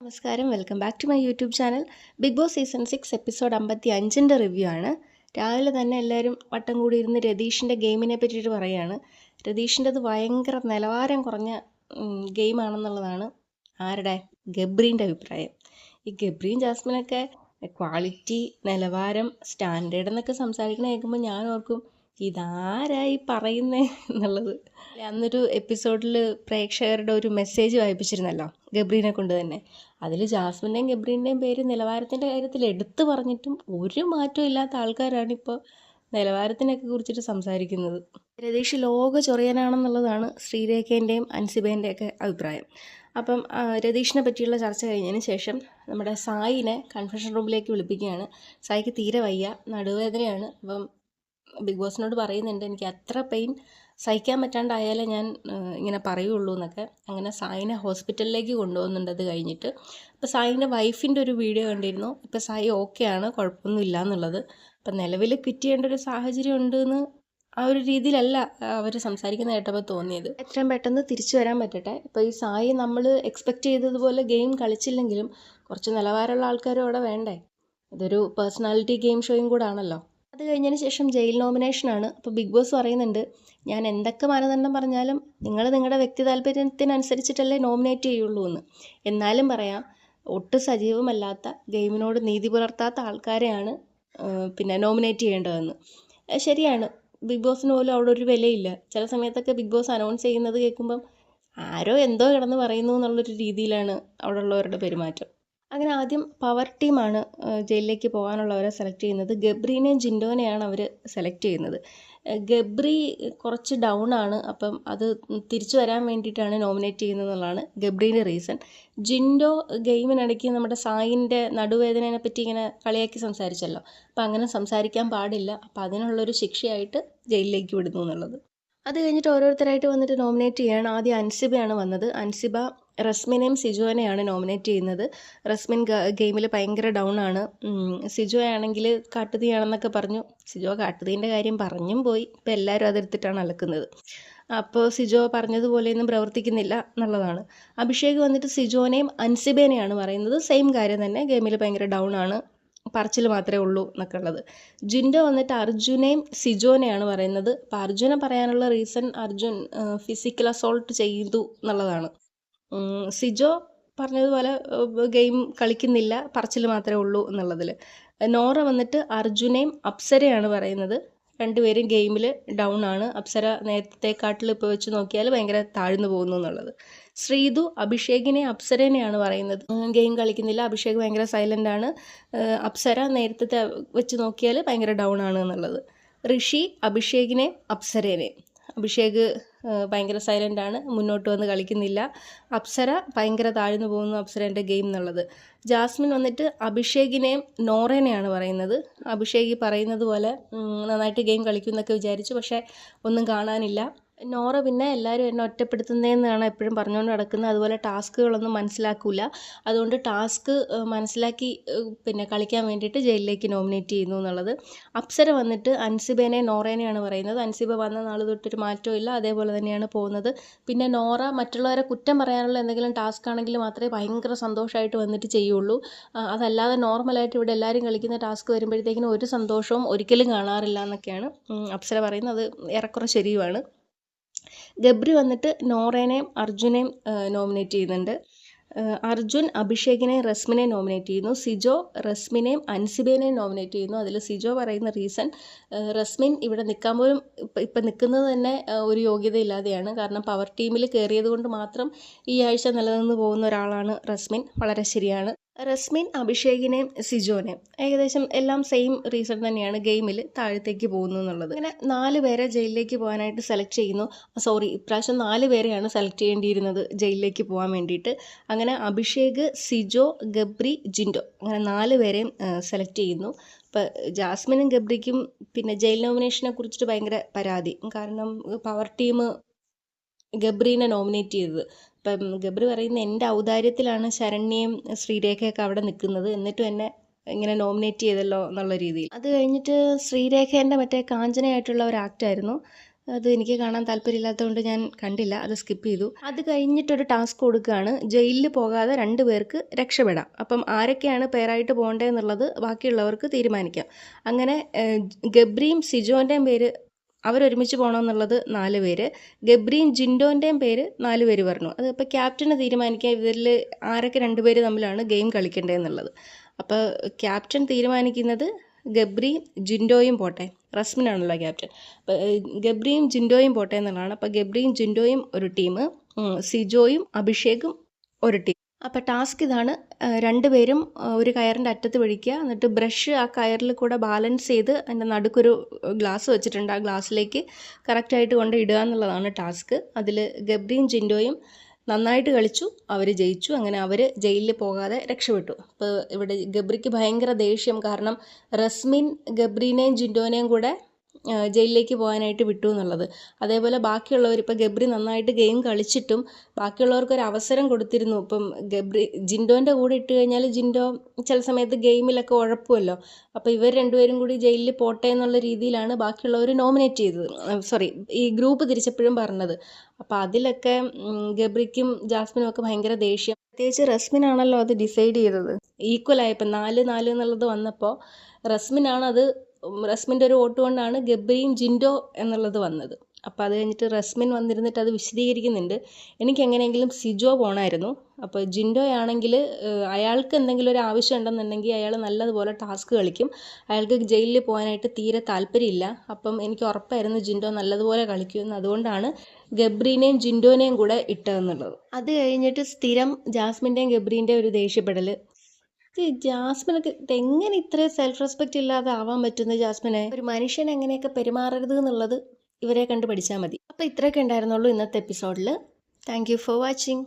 നമസ്കാരം. Welcome back to my YouTube channel Bigg Boss season six episode അമ്പത്തി അഞ്ചിന്റെ review ആണ്. രാവിലെ തന്നെ എല്ലാവരും വട്ടം കൂടി ഇരുന്ന് രതീഷിന്റെ ഗെയിമിനെ പറ്റിയിട്ട് പറയുകയാണ് രതീഷിന്റെത് ഭയങ്കര നിലവാരം കുറഞ്ഞ ഗെയിമാണെന്നുള്ളതാണ് ആരുടെ? ഗബ്രീന്റെ അഭിപ്രായം. ഈ ഗബ്രീൻ ജാസ്മിനൊക്കെ ക്വാളിറ്റി നിലവാരം സ്റ്റാൻഡേർഡ് എന്നൊക്കെ സംസാരിക്കണ കേൾക്കുമ്പോൾ ഞാൻ ഓർക്കും ഇതാരായി പറയുന്നേ? എന്നുള്ളത്. അന്നൊരു എപ്പിസോഡിൽ പ്രേക്ഷകരുടെ ഒരു മെസ്സേജ് വായിപ്പിച്ചിരുന്നല്ലോ ഗബ്രീനെ കൊണ്ട് തന്നെ. അതിൽ ജാസ്മിന്റെയും ഗബ്രീന്റെയും പേര് നിലവാരത്തിന്റെ കാര്യത്തിൽ എടുത്തു പറഞ്ഞിട്ടും ഒരു മാറ്റവും ഇല്ലാത്ത ആൾക്കാരാണ് ഇപ്പോൾ നിലവാരത്തിനൊക്കെ കുറിച്ചിട്ട് സംസാരിക്കുന്നത്. രതീഷ് ലോക ചൊറിയനാണെന്നുള്ളതാണ് ശ്രീരേഖേന്റെയും അൻസിബേന്റെയൊക്കെ അഭിപ്രായം. അപ്പം രതീഷിനെ പറ്റിയുള്ള ചർച്ച കഴിഞ്ഞതിന് ശേഷം നമ്മുടെ സായിനെ കൺഫെഷൻ റൂമിലേക്ക് വിളിപ്പിക്കുകയാണ്. സായിക്ക് തീരെ വയ്യ നടുവേദനയാണ്. അപ്പം ബിഗ് ബോസിനോട് പറയുന്നുണ്ട് എനിക്ക് അത്ര പെയിൻ സഹിക്കാൻ പറ്റാണ്ടായാലേ ഞാൻ ഇങ്ങനെ പറയുള്ളൂ എന്നൊക്കെ. അങ്ങനെ സായിനെ ഹോസ്പിറ്റലിലേക്ക് കൊണ്ടുപോകുന്നുണ്ട് അത് കഴിഞ്ഞിട്ട്. അപ്പോൾ സായിന്റെ വൈഫിന്റെ ഒരു വീഡിയോ കണ്ടിരുന്നു. ഇപ്പോൾ സായി ഓക്കെ ആണ് കുഴപ്പമൊന്നുമില്ല എന്നുള്ളത്. അപ്പം നിലവിൽ ക്വിറ്റ് ചെയ്യേണ്ട ഒരു സാഹചര്യം ഉണ്ടെന്ന് ആ ഒരു രീതിയിലല്ല അവർ സംസാരിക്കുന്ന കേട്ടപ്പോൾ തോന്നിയത്. എത്രയും പെട്ടെന്ന് തിരിച്ചു വരാൻ പറ്റട്ടെ. ഇപ്പോൾ ഈ സായി നമ്മൾ എക്സ്പെക്റ്റ് ചെയ്തതുപോലെ ഗെയിം കളിച്ചില്ലെങ്കിലും കുറച്ച് നിലവാരമുള്ള ആൾക്കാരും അവിടെ വേണ്ടേ? ഇതൊരു പേഴ്സണാലിറ്റി ഗെയിം ഷോയും കൂടെ ആണല്ലോ. അത് കഴിഞ്ഞതിന് ശേഷം ജയിൽ നോമിനേഷനാണ് അപ്പോൾ ബിഗ് ബോസ് പറയുന്നുണ്ട് ഞാൻ എന്തൊക്കെ മാനദണ്ഡം പറഞ്ഞാലും നിങ്ങൾ നിങ്ങളുടെ വ്യക്തി താല്പര്യത്തിനനുസരിച്ചിട്ടല്ലേ നോമിനേറ്റ് ചെയ്യുള്ളൂ എന്ന്. എന്നാലും പറയാം ഒട്ടും സജീവമല്ലാത്ത ഗെയിമിനോട് നീതി പുലർത്താത്ത ആൾക്കാരെയാണ് പിന്നെ നോമിനേറ്റ് ചെയ്യേണ്ടതെന്ന്. ശരിയാണ്. ബിഗ് ബോസിന് പോലും അവിടെ ഒരു വിലയില്ല. ചില സമയത്തൊക്കെ ബിഗ് ബോസ് അനൗൺസ് ചെയ്യുന്നത് കേൾക്കുമ്പം ആരോ എന്തോ കിടന്ന് പറയുന്നു എന്നുള്ളൊരു രീതിയിലാണ് അവിടെ ഉള്ളവരുടെ പെരുമാറ്റം. അങ്ങനെ ആദ്യം പവർ ടീമാണ് ജയിലിലേക്ക് പോകാനുള്ളവരെ സെലക്ട് ചെയ്യുന്നത്. ഗബ്രീനെയും ജിൻഡോനെയാണ് അവർ സെലക്ട് ചെയ്യുന്നത്. ഗബ്രി കുറച്ച് ഡൗൺ ആണ് അപ്പം അത് തിരിച്ചു വരാൻ വേണ്ടിയിട്ടാണ് നോമിനേറ്റ് ചെയ്യുന്നത് എന്നുള്ളതാണ് ഗബ്രീന്റെ റീസൺ ജിൻഡോ ഗെയിമിനിടയ്ക്ക് നമ്മുടെ സായിന്റെ നടുവേദനയെ പറ്റി ഇങ്ങനെ കളിയാക്കി സംസാരിച്ചല്ലോ. അപ്പം അങ്ങനെ സംസാരിക്കാൻ പാടില്ല. അപ്പം അതിനുള്ളൊരു ശിക്ഷയായിട്ട് ജയിലിലേക്ക് വിടുന്നു എന്നുള്ളത്. അത് കഴിഞ്ഞിട്ട് ഓരോരുത്തരായിട്ട് വന്നിട്ട് നോമിനേറ്റ് ചെയ്യാണ്. ആദ്യം അൻസിബയാണ് വന്നത്. അൻസിബ റസ്മിനെയും സിജോനെയാണ് നോമിനേറ്റ് ചെയ്യുന്നത്. റസ്മിൻ ഗെയിമിൽ ഭയങ്കര ഡൗൺ ആണ്. സിജു ആണെങ്കിൽ കാട്ടുതീയാണെന്നൊക്കെ പറഞ്ഞു. സിജോ കാട്ടുതീന്റെ കാര്യം പറഞ്ഞും പോയി. ഇപ്പം എല്ലാവരും അതെടുത്തിട്ടാണ് അലക്കുന്നത്. അപ്പോൾ സിജോ പറഞ്ഞതുപോലെയൊന്നും പ്രവർത്തിക്കുന്നില്ല എന്നുള്ളതാണ്. അഭിഷേക് വന്നിട്ട് സിജോനെയും അൻസിബേനെയാണ് പറയുന്നത്. സെയിം കാര്യം തന്നെ. ഗെയിമിൽ ഭയങ്കര ഡൗൺ ആണ്. പറച്ചിൽ മാത്രമേ ഉള്ളൂ എന്നൊക്കെ ഉള്ളത്. ജിൻഡോ വന്നിട്ട് അർജുനെയും സിജോനെയാണ് പറയുന്നത്. അപ്പോൾ അർജുനെ പറയാനുള്ള റീസൺ അർജുൻ ഫിസിക്കൽ അസോൾട്ട് ചെയ്തു എന്നുള്ളതാണ്. സിജോ പറഞ്ഞതുപോലെ ഗെയിം കളിക്കുന്നില്ല പറച്ചിൽ മാത്രമേ ഉള്ളൂ എന്നുള്ളതിൽ നോറ വന്നിട്ട് അർജുനയും അപ്സരയാണ് പറയുന്നത്. രണ്ടുപേരും ഗെയിമിൽ ഡൗൺ ആണ്. അപ്സര നേരത്തെക്കാട്ടിൽ ഇപ്പോൾ വെച്ച് നോക്കിയാൽ ഭയങ്കര താഴ്ന്നു പോകുന്നു എന്നുള്ളത്. ശ്രീതു അഭിഷേകിനെ അപ്സരേനെയാണ് പറയുന്നത്. ഗെയിം കളിക്കുന്നില്ല അഭിഷേക് ഭയങ്കര സൈലന്റ് ആണ്. അപ്സര നേരത്തെ വെച്ച് നോക്കിയാൽ ഭയങ്കര ഡൗൺ ആണ് എന്നുള്ളത്. ഋഷി അഭിഷേകിനെ അപ്സരേനെ അഭിഷേക് ഭയങ്കര സൈലന്റ് ആണ് മുന്നോട്ട് വന്ന് കളിക്കുന്നില്ല. അപ്സര ഭയങ്കര താഴ്ന്നു പോകുന്നു അപ്സരേന്റെ ഗെയിം എന്നുള്ളത്. ജാസ്മിൻ വന്നിട്ട് അഭിഷേകിനെയും നോറേനെയാണ് പറയുന്നത്. അഭിഷേക് പറയുന്നത് പോലെ നന്നായിട്ട് ഗെയിം കളിക്കും എന്നൊക്കെ വിചാരിച്ചു പക്ഷേ ഒന്നും കാണാനില്ല. നോറ പിന്നെ എല്ലാവരും എന്നെ ഒറ്റപ്പെടുത്തുന്നതെന്നാണ് എപ്പോഴും പറഞ്ഞുകൊണ്ട് നടക്കുന്നത്. അതുപോലെ ടാസ്കുകളൊന്നും മനസ്സിലാക്കില്ല അതുകൊണ്ട് ടാസ്ക് മനസ്സിലാക്കി പിന്നെ കളിക്കാൻ വേണ്ടിയിട്ട് ജയിലിലേക്ക് നോമിനേറ്റ് ചെയ്യുന്നു എന്നുള്ളത്. അപ്സര വന്നിട്ട് അൻസിബേനെ നോറേനെയാണ് പറയുന്നത്. അൻസിബ വന്ന നാൾ തൊട്ടൊരു മാറ്റവും ഇല്ല. അതേപോലെ തന്നെയാണ് പോകുന്നത്. പിന്നെ നോറ മറ്റുള്ളവരെ കുറ്റം പറയാനുള്ള എന്തെങ്കിലും ടാസ്ക് ആണെങ്കിൽ മാത്രമേ ഭയങ്കര സന്തോഷമായിട്ട് വന്നിട്ട് ചെയ്യുള്ളൂ. അതല്ലാതെ നോർമലായിട്ട് ഇവിടെ എല്ലാവരും കളിക്കുന്ന ടാസ്ക് വരുമ്പോഴത്തേക്കിനും ഒരു സന്തോഷവും ഒരിക്കലും കാണാറില്ല എന്നൊക്കെയാണ് അപ്സര പറയുന്നത്. ഏറെക്കുറെ ശരിയുമാണ്. ഗബ്രി വന്നിട്ട് നോറേനെയും അർജുനെയും നോമിനേറ്റ് ചെയ്യുന്നുണ്ട്. അർജുൻ അഭിഷേകിനെയും റസ്മിനെയും നോമിനേറ്റ് ചെയ്യുന്നു. സിജോ റസ്മിനെയും അൻസിബേനെയും നോമിനേറ്റ് ചെയ്യുന്നു. അതിൽ സിജോ പറയുന്ന റീസൺ റസ്മിൻ ഇവിടെ നിൽക്കാൻ പോലും ഇപ്പം ഇപ്പം നിൽക്കുന്നത് തന്നെ ഒരു യോഗ്യതയില്ലാതെയാണ്. കാരണം പവർ ടീമിൽ കയറിയത് കൊണ്ട് മാത്രം ഈ ആഴ്ച നിലനിന്ന് പോകുന്ന ഒരാളാണ് റസ്മിൻ. വളരെ ശരിയാണ്. റസ്മിൻ അഭിഷേകിനെയും സിജോനെയും ഏകദേശം എല്ലാം സെയിം റീസൺ തന്നെയാണ് ഗെയിമിൽ താഴത്തേക്ക് പോകുന്നു എന്നുള്ളത്. അങ്ങനെ നാല് പേരെ ജയിലിലേക്ക് പോകാനായിട്ട് സെലക്ട് ചെയ്യുന്നു. സോറി ഇപ്രാവശ്യം നാല് പേരെയാണ് സെലക്ട് ചെയ്യേണ്ടിയിരുന്നത് ജയിലിലേക്ക് പോകാൻ വേണ്ടിയിട്ട്. അങ്ങനെ അഭിഷേക് സിജോ ഗബ്രി ജിൻഡോ അങ്ങനെ നാല് പേരെയും സെലക്ട് ചെയ്യുന്നു. ഇപ്പം ജാസ്മിനും ഗബ്രിക്കും പിന്നെ ജയിൽ നോമിനേഷനെ കുറിച്ചിട്ട് ഭയങ്കര പരാതി. കാരണം പവർ ടീം ഗബ്രീനെ നോമിനേറ്റ് ചെയ്തത്. ഇപ്പം ഗബ്രി പറയുന്ന എന്റെ ഔദാര്യത്തിലാണ് ശരണ്യയും ശ്രീരേഖയൊക്കെ അവിടെ നിൽക്കുന്നത്. എന്നിട്ടും എന്നെ ഇങ്ങനെ നോമിനേറ്റ് ചെയ്തല്ലോ എന്നുള്ള രീതിയിൽ. അത് കഴിഞ്ഞിട്ട് ശ്രീരേഖേന്റെ മറ്റേ കാഞ്ചനയായിട്ടുള്ള ഒരു ആക്റ്റായിരുന്നു അത് എനിക്ക് കാണാൻ താല്പര്യമില്ലാത്തതുകൊണ്ട് ഞാൻ കണ്ടില്ല. അത് സ്കിപ്പ് ചെയ്തു. അത് കഴിഞ്ഞിട്ടൊരു ടാസ്ക് കൊടുക്കുകയാണ്. ജയിലിൽ പോകാതെ രണ്ട് പേർക്ക് രക്ഷപ്പെടാം. അപ്പം ആരൊക്കെയാണ് പേരായിട്ട് പോകേണ്ടതെന്നുള്ളത് ബാക്കിയുള്ളവർക്ക് തീരുമാനിക്കാം. അങ്ങനെ ഗബ്രിയും സിജോന്റെയും പേര് അവരൊരുമിച്ച് പോകണമെന്നുള്ളത് നാല് പേര്. ഗബ്രിയും ജിൻഡോന്റെയും പേര് നാല് പേര് പറഞ്ഞു. അത് ഇപ്പോൾ ക്യാപ്റ്റനെ തീരുമാനിക്കുക ഇവരിൽ ആരൊക്കെ രണ്ട് പേര് തമ്മിലാണ് ഗെയിം കളിക്കേണ്ടതെന്നുള്ളത്. അപ്പോൾ ക്യാപ്റ്റൻ തീരുമാനിക്കുന്നത് ഗബ്രിയും ജിൻഡോയും പോട്ടെ. റസ്മിനാണല്ലോ ക്യാപ്റ്റൻ. അപ്പോൾ ഗബ്രിയും ജിൻഡോയും പോട്ടെ എന്നുള്ളതാണ്. അപ്പോൾ ഗബ്രിയും ജിൻഡോയും ഒരു ടീം. സിജോയും അഭിഷേകും ഒരു ടീം. അപ്പോൾ ടാസ്ക് ഇതാണ്. രണ്ടുപേരും ഒരു കയറിന്റെ അറ്റത്ത് പിടിക്കുക. എന്നിട്ട് ബ്രഷ് ആ കയറിൽ കൂടെ ബാലൻസ് ചെയ്ത് അതിന്റെ നടുക്കൊരു ഗ്ലാസ് വെച്ചിട്ടുണ്ട്. ആ ഗ്ലാസ്സിലേക്ക് കറക്റ്റായിട്ട് കൊണ്ട് ഇടുക എന്നുള്ളതാണ് ടാസ്ക്. അതിൽ ഗബ്രിയും ജിൻഡോയും നന്നായിട്ട് കളിച്ചു. അവർ ജയിച്ചു. അങ്ങനെ അവർ ജയിലിൽ പോകാതെ രക്ഷപ്പെട്ടു. അപ്പോൾ ഇവിടെ ഗബ്രിക്ക് ഭയങ്കര ദേഷ്യം. കാരണം റസ്മിൻ ഗബ്രീനെയും ജിൻഡോനെയും കൂടെ ജയിലിലേക്ക് പോകാനായിട്ട് വിട്ടു എന്നുള്ളത്. അതേപോലെ ബാക്കിയുള്ളവർ ഇപ്പോൾ ഗബ്രി നന്നായിട്ട് ഗെയിം കളിച്ചിട്ടും ബാക്കിയുള്ളവർക്ക് ഒരു അവസരം കൊടുത്തിരുന്നു. ഇപ്പം ഗബ്രി ജിൻഡോന്റെ കൂടെ ഇട്ട് കഴിഞ്ഞാൽ ജിൻഡോ ചില സമയത്ത് ഗെയിമിലൊക്കെ ഉഴപ്പുമല്ലോ അപ്പോൾ ഇവർ രണ്ടുപേരും കൂടി ജയിലിൽ പോട്ടെ എന്നുള്ള രീതിയിലാണ് ബാക്കിയുള്ളവർ നോമിനേറ്റ് ചെയ്തത്. സോറി ഈ ഗ്രൂപ്പ് തിരിച്ചപ്പോഴും പറഞ്ഞത്. അപ്പോൾ അതിലൊക്കെ ഗബ്രിക്കും ജാസ്മിനും ഒക്കെ ഭയങ്കര ദേഷ്യം. പ്രത്യേകിച്ച് റസ്മിനാണല്ലോ അത് ഡിസൈഡ് ചെയ്തത്. ഈക്വൽ ആയപ്പോൾ നാല് നാല് എന്നുള്ളത് വന്നപ്പോൾ റസ്മിനാണ് അത് റസ്മിന്റെ ഒരു വോട്ട് കൊണ്ടാണ് ഗബ്രിയും ജിൻഡോ എന്നുള്ളത് വന്നത്. അപ്പോൾ അത് കഴിഞ്ഞിട്ട് റസ്മിൻ വന്നിരുന്നിട്ട് അത് വിശദീകരിക്കുന്നുണ്ട്. എനിക്ക് എങ്ങനെയെങ്കിലും സിജോ പോകണമായിരുന്നു അപ്പോൾ ജിൻഡോ ആണെങ്കിൽ അയാൾക്ക് എന്തെങ്കിലും ഒരു ആവശ്യം ഉണ്ടെന്നുണ്ടെങ്കിൽ അയാൾ നല്ലതുപോലെ ടാസ്ക് കളിക്കും. അയാൾക്ക് ജയിലിൽ പോകാനായിട്ട് തീരെ താല്പര്യമില്ല. അപ്പം എനിക്ക് ഉറപ്പായിരുന്നു ജിൻഡോ നല്ലതുപോലെ കളിക്കുമെന്ന് അതുകൊണ്ടാണ് ഗബ്രീനെയും ജിൻഡോനെയും കൂടെ ഇട്ടതെന്നുള്ളത്. അത് കഴിഞ്ഞിട്ട് സ്ഥിരം ജാസ്മിന്റെയും ഗബ്രീന്റെയും ഒരു ദേഷ്യപ്പെടൽ ഇത് ജാസ്മിനൊക്കെ എങ്ങനെ ഇത്രയും സെൽഫ് റെസ്പെക്റ്റ് ഇല്ലാതെ ആവാൻ പറ്റുന്നത് ജാസ്മിനെ? ഒരു മനുഷ്യൻ എങ്ങനെയൊക്കെ പെരുമാറരുത് എന്നുള്ളത് ഇവരെ കണ്ട് പഠിച്ചാൽ മതി. അപ്പോൾ ഇത്രയൊക്കെ ഉണ്ടായിരുന്നുള്ളൂ ഇന്നത്തെ എപ്പിസോഡിൽ താങ്ക് ഫോർ വാച്ചിങ്